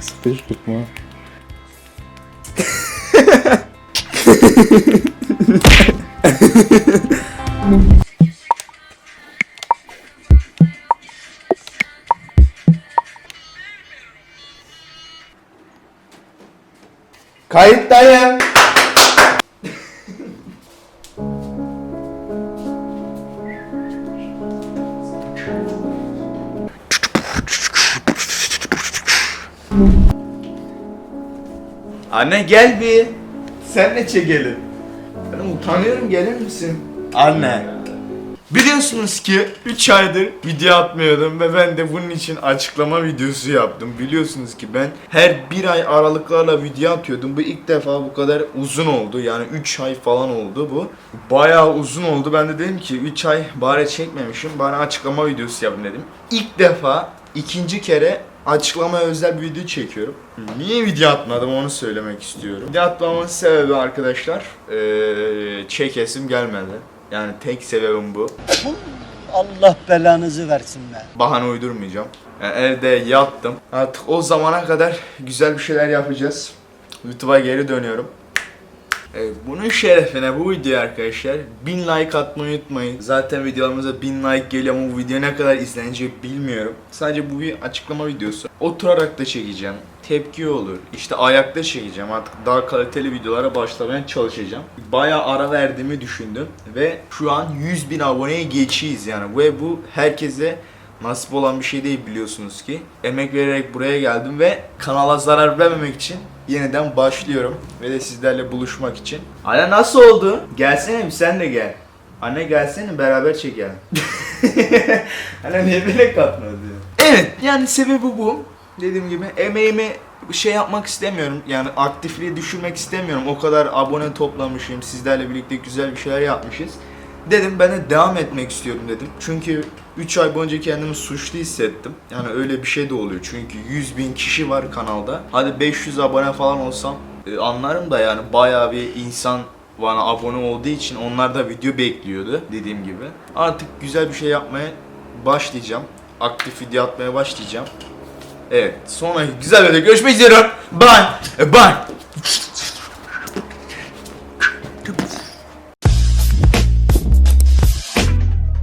Sıkıştırma. Kayıttayım. Anne gel bir. Sen ne çekelim? Ben utanıyorum gelir misin? Anne. Biliyorsunuz ki 3 aydır video atmıyordum ve ben de bunun için açıklama videosu yaptım. Biliyorsunuz ki ben her bir ay aralıklarla video atıyordum. Bu ilk defa bu kadar uzun oldu. Yani 3 ay falan oldu bu. Bayağı uzun oldu. Ben de dedim ki 3 ay bari çekmemişim. Bari açıklama videosu yapayım dedim. İlk defa ikinci kere açıklama özel bir video çekiyorum. Niye video atmadım onu söylemek istiyorum. Video atmamın sebebi arkadaşlar çekesim gelmedi. Yani tek sebebim bu. Allah belanızı versin be. Bahane uydurmayacağım. Yani evde yattım. Artık o zamana kadar güzel bir şeyler yapacağız. YouTube'a geri dönüyorum. Bunun şerefine bu video arkadaşlar 1000 like atmayı unutmayın. Zaten videolarımıza 1000 like geliyor ama bu video ne kadar izlenecek bilmiyorum. Sadece bu bir açıklama videosu. Oturarak da çekeceğim. Tepki olur. İşte ayakta çekeceğim. Artık daha kaliteli videolara başlamaya çalışacağım. Bayağı ara verdiğimi düşündüm. Ve şu an 100 bin aboneye geçiyiz yani. Ve bu herkese nasip olan bir şey değil biliyorsunuz ki. Emek vererek buraya geldim ve kanala zarar vermemek için yeniden başlıyorum. Ve de sizlerle buluşmak için. Anne nasıl oldu? Gelsene bir sen de gel. Anne gelsene beraber çekelim. Anne niye beni katmadı? Evet yani sebebi bu. Dediğim gibi emeğimi şey yapmak istemiyorum. Yani aktifliği düşürmek istemiyorum. O kadar abone toplamışım. Sizlerle birlikte güzel bir şeyler yapmışız. Dedim ben de devam etmek istiyorum dedim. Çünkü 3 ay boyunca kendimi suçlu hissettim. Yani öyle bir şey de oluyor. Çünkü 100 bin kişi var kanalda. Hadi 500 abone falan olsam e, anlarım da yani bayağı bir insan bana abone olduğu için onlar da video bekliyordu dediğim gibi. Artık güzel bir şey yapmaya başlayacağım. Aktif video atmaya başlayacağım. Evet. Sonraki güzel videoda görüşmek üzere. Bye. Bye.